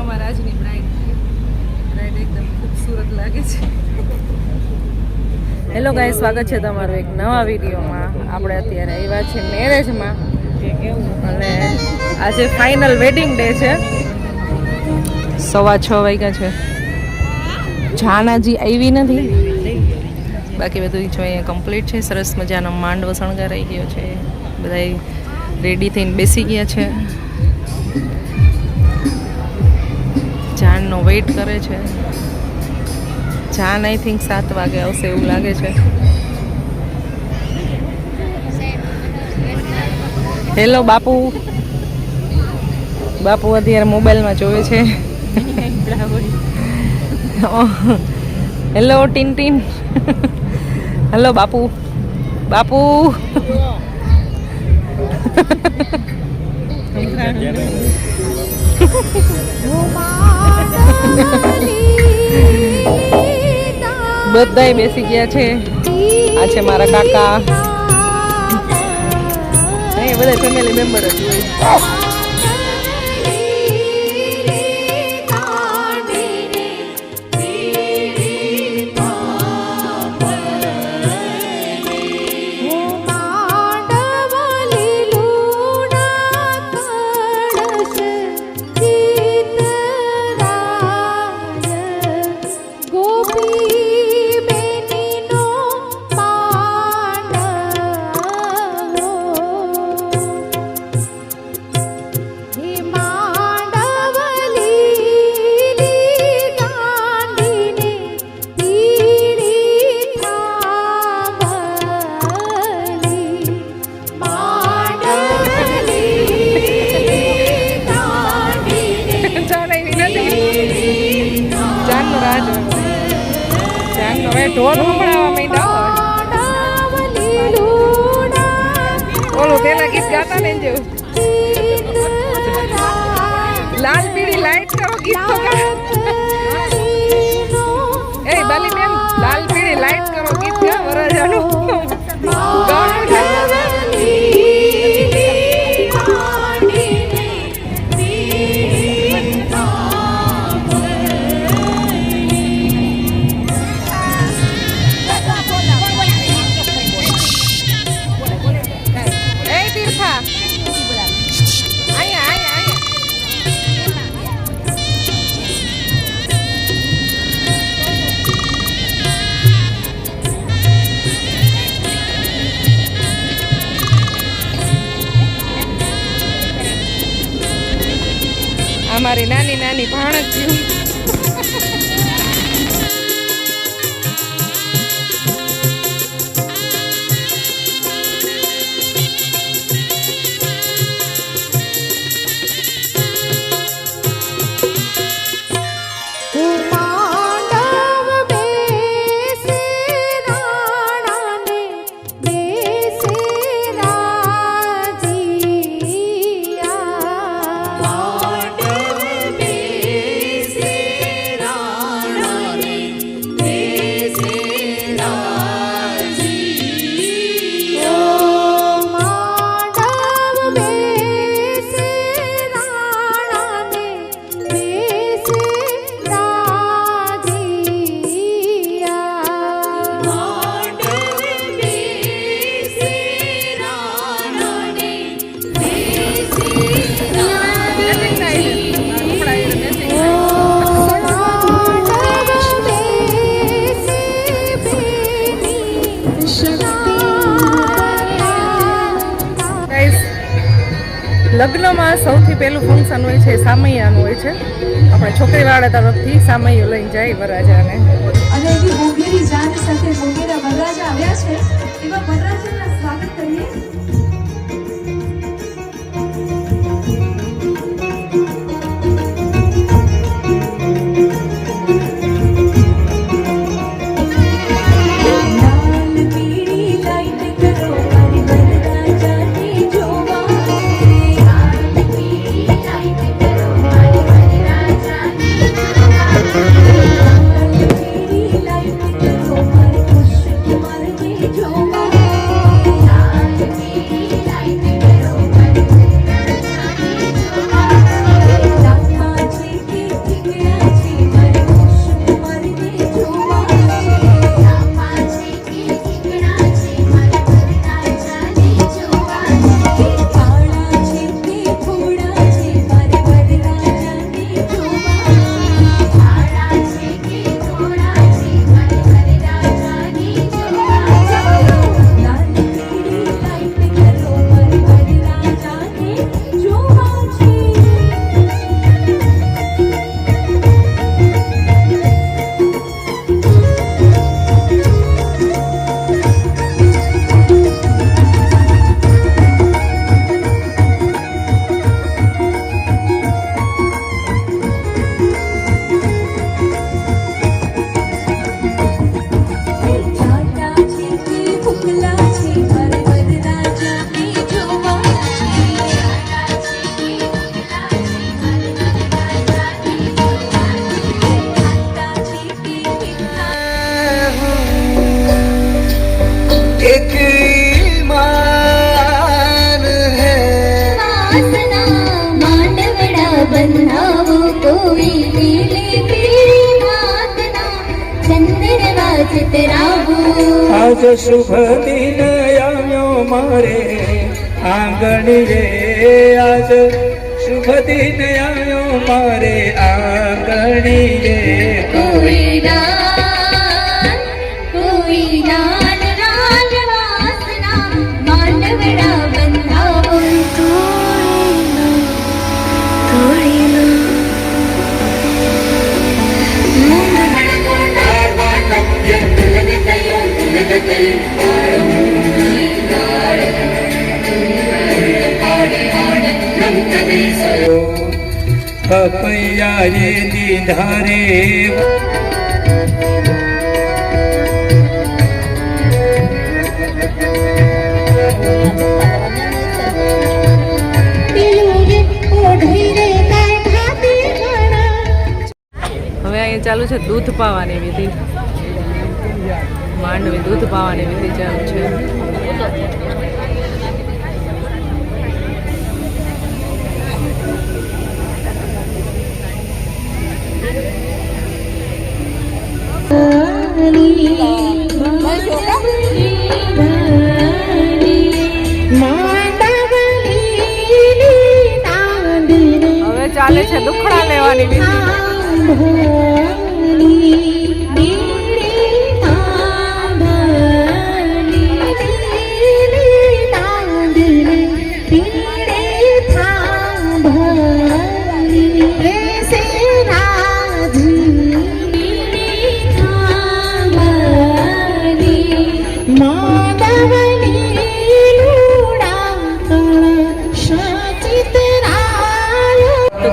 અમારા bride bride એકદમ ખૂબસૂરત લાગે છે. હેલો ગાય સ્વાગત છે તમારું એક નવા વિડીયોમાં. આપણે અત્યારે આવ્યા છે મેરેજમાં. અને આજે ફાઇનલ વેડિંગ ડે છે. સવા છ વાગ્યા છે. જાનાજી આવી નથી. બાકી બધું જો અહીંયા કમ્પ્લીટ છે. સરસ મજાનો માંડવો શણગારાઈ ગયો છે. બધા રેડી થઈને બેસી ગયા છે. જાનનો વેઇટ કરે છે. જાન આઈ થિંક સાત વાગે આવશે એવું લાગે છે. હેલો બાપુ. બાપુ અત્યારે મોબાઈલમાં જોવે છે. હેલો ટીન ટીન હેલો બાપુ. બાપુ બધાય બેસી ગયા છે. આ છે મારા કાકા. એ બધા ફેમિલી મેમ્બર જ હોય. வணக்கம் લગ્નમાં સૌથી પહેલું ફંક્શન હોય છે સામૈયાનું હોય છે. આપણે છોકરીવાળા તરફથી સામૈયું લઈને જાય વરરાજાને. અને સાથે આવ્યા છે. એવા સ્વાગત કરીએ. દિન આવ્યો મારે. આંગણીએ આજ શુભ દિન આવ્યો મારે. આંગણીએ કોઈ દાન પપૈયાએ લીધા રે ઓઢી રે ચાલુ છે દૂધ પાવાની વિધિ. માંડવી દૂધ પાવાની વિધિ ચાલુ છે. હવે ચાલે છે દુખડા લેવાની વિધિ.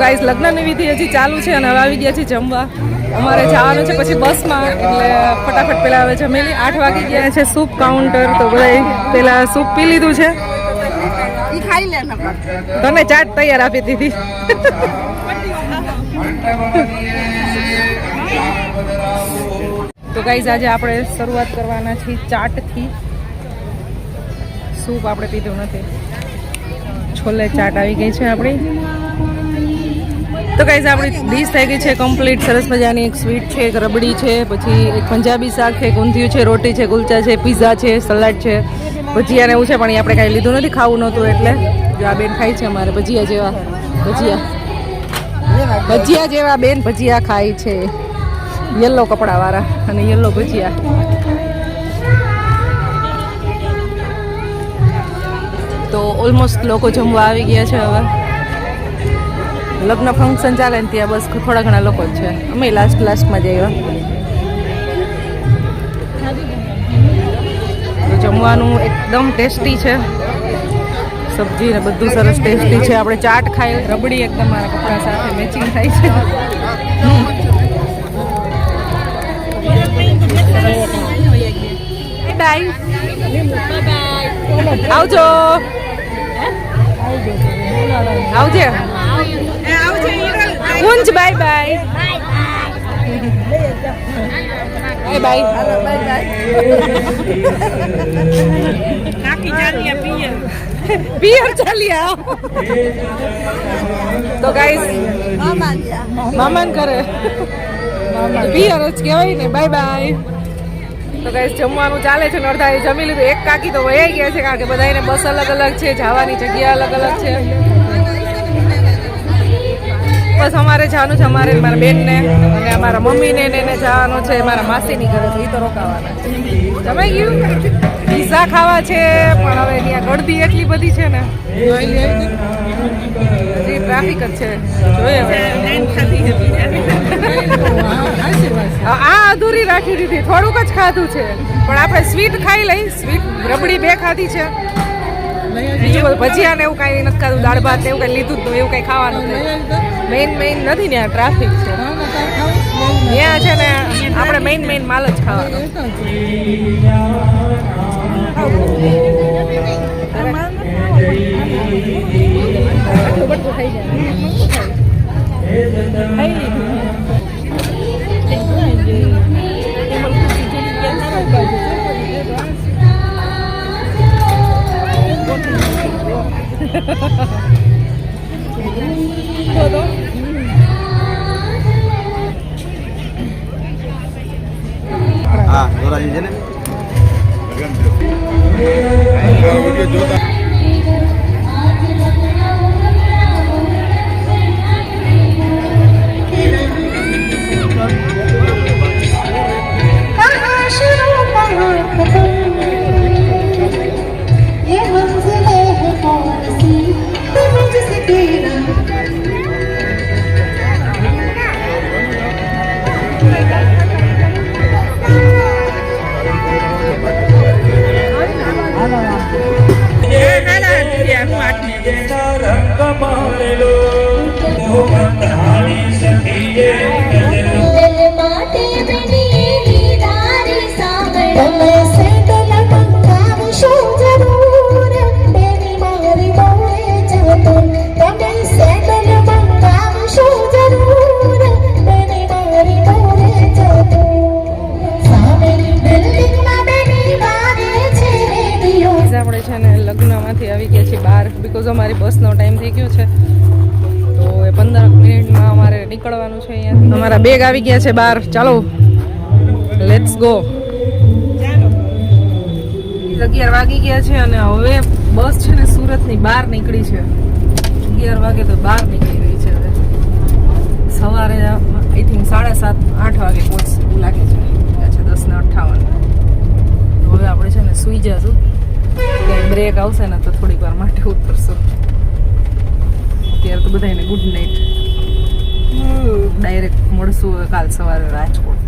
તો લગ્નની વિધિ હજી ચાલુ છે અને હવે આવી ગયા છે જમવા. અમારે જવાનું છે પછી બસમાં એટલે ફટાફટ પહેલાં હવે જમેલી. આઠ વાગી ગયા છે સૂપ કાઉન્ટર તો બધા પેલા સૂપ પી લીધું છે. તમે ચાટ તૈયાર આપી દીધી. તો ગાઈઝ આજે આપણે શરૂઆત કરવાના છીએ ચાટથી. સૂપ આપણે પીધું નથી. છોલે ચાટ આવી ગઈ છે આપણી. તો ગાઈઝ આપણી ડીશ થઈ ગઈ છે કમ્પ્લીટ સરસ મજાની એક સ્વીટ છે, એક રબડી છે, પછી એક પંજાબી શાક છે ગુંધિયું છે, રોટી છે કુલચા છે પીઝા છે, સલાડ છે. ભજીયા ને એવું છે, પણ આપણે કાંઈ લીધું નથી, ખાવું નહોતું એટલે. જો આ બેન ખાય છે અમારે, ભજીયા જેવા. ભજીયા. ભજીયા જેવા બેન ભજીયા ખાય છે. યલો કપડાવાળા અને યલો ભજીયા. તો ઓલમોસ્ટ લોકો જમવા આવી ગયા છે હવે. લગ્ન ફંક્શન ચાલે ને ત્યાં બસ થોડા ઘણા લોકો જ છે. અમે લાસ્ટ લાસ્ટમાં જ આવ્યા. જમવાનું એકદમ ટેસ્ટી છે. સબ્જી ને બધું સરસ ટેસ્ટી છે. આપણે ચાટ ખાઈ, રબડી એકદમ મારા કપડા સાથે મેચિંગ થાય છે. આવજો. આવજે. Kunj bye bye. Bye bye. પિયર ચાલી આવ. તો ગાઈસ મામાન કરે પિયર જ કહેવાય ને બાય બાય. તો ગાઈસ જમવાનું ચાલે છે ને અડધા એ જમી લીધું. એક કાકી તો વયાઈ ગયા છે કારણ કે બધાને બસ અલગ અલગ છે જવાની જગ્યા અલગ અલગ છે. બસ અમારે જવાનું છે, અમારે મારા બેનને અને અમારા મમ્મીને ને એને જવાનું છે, મારા માસીની ઘરે છે એ તો રોકાવાના જમાઈ ગયું? પીઝા ખાવા છે, પણ હવે ત્યાં ગળદી એટલી બધી છે ને. હજી ટ્રાફિક જ છે. જોઈએ હવે. આ અધૂરી રાખી દીધી. થોડુંક જ ખાધું છે. પણ આપણે સ્વીટ ખાઈ લઈ. સ્વીટ રબડી બે ખાધી છે. બીજું ભજીયા ને એવું કાંઈ નથી ખાધું, દાળ ભાત ને એવું કાંઈ લીધું જ એવું કાંઈ ખાવાનું મેઇન મેઇન નથી ને ટ્રાફિક છે. ત્યાં છે ને આપણે મેઇન મેઇન માલ જ ખાવાનો. થઈ હા જોરાઈ બાજુ છે ને બસનો ટાઈમ થઈ ગયો છે. તો એ પંદર મિનિટમાં અમારે નીકળવાનું છે અહીંયાથી. અમારા બેગ આવી ગયા છે બહાર. ચાલો લેટ્સ ગો અગિયાર વાગી ગયા છે અને હવે બસ છે ને સુરતની બહાર નીકળી છે. અગિયાર વાગે તો બહાર નીકળી રહી છે હવે. સવારે આઈ થિંક સાડા સાત, આઠ વાગે પહોંચ લાગે છે. છે દસ ને અઠાવન હવે આપણે છે ને સૂઈ જશું. બ્રેક આવશે ને તો થોડીક વાર માટે ઉતરશું. અત્યારે તો બધાને ગુડ નાઇટ ડાયરેક્ટ મળશું કાલ સવારે રાજકોટ.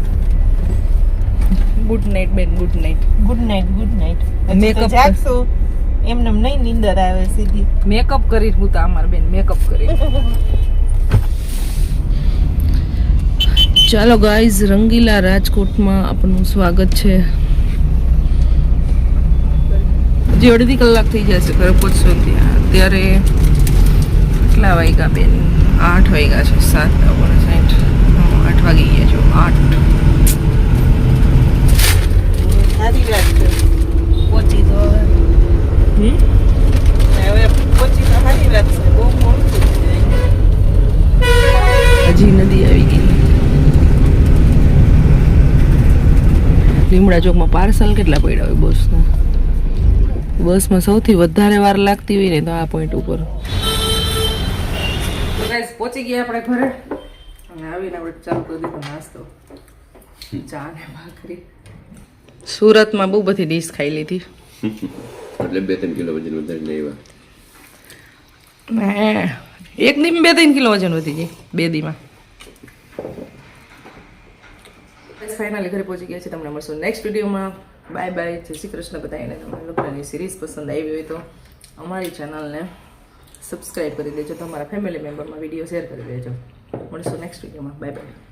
ગુડ નાઇટ બેન good night good night good night makeup જાગશો. એમને નહીં નીંદર આવે સીધી. મેકઅપ કરી હું તો અમાર બેન મેકઅપ કરી. ચાલો ગાઈઝ રંગીલા રાજકોટમાં આપનું સ્વાગત છે. જે અડધી કલાક થઈ જશે ઘરે પહોંચશો ત્યાં અત્યારે કેટલા વાગ્યા બેન? આઠ વાગ્યા છે સાત ઓગણ સાઠ. આઠ વાગી ગયા છો આઠ. પહોંચી તો હવે. પહોંચી તો સારી વાત છે બહુ મોડું હજી નદી આવી ગઈ. લીમડા ચોકમાં પાર્સલ કેટલા પડ્યા હોય બસના? બસમાં સૌથી વધારે વાર લાગતી હોય ને તો આ પોઈન્ટ ઉપર. પહોંચી ગયા આપણે ઘરે. અને આવીને આપણે ચાલુ કરી દીધો નાસ્તો. ચા ને ભાખરી. સુરતમાં બહુ બધી ડીશ ખાઈ લીધી. એટલે બે ત્રણ કિલો વજન વધારીને આવ્યા. ને એક દી બે ત્રણ કિલો વજન વધી જાય બે દીમાં ફાઇનલી ઘરે પહોંચી ગયા છે તમને મળશું નેક્સ્ટ વિડીયોમાં બાય બાય જય શ્રી કૃષ્ણ બધાને તમને લોકોની સિરીઝ પસંદ આવી હોય તો અમારી ચેનલને સબસ્ક્રાઈબ કરી દેજો, તમારા ફેમિલી મેમ્બરમાં વીડિયો શેર કરી દેજો. મળશું નેક્સ્ટ વિડીયોમાં બાય બાય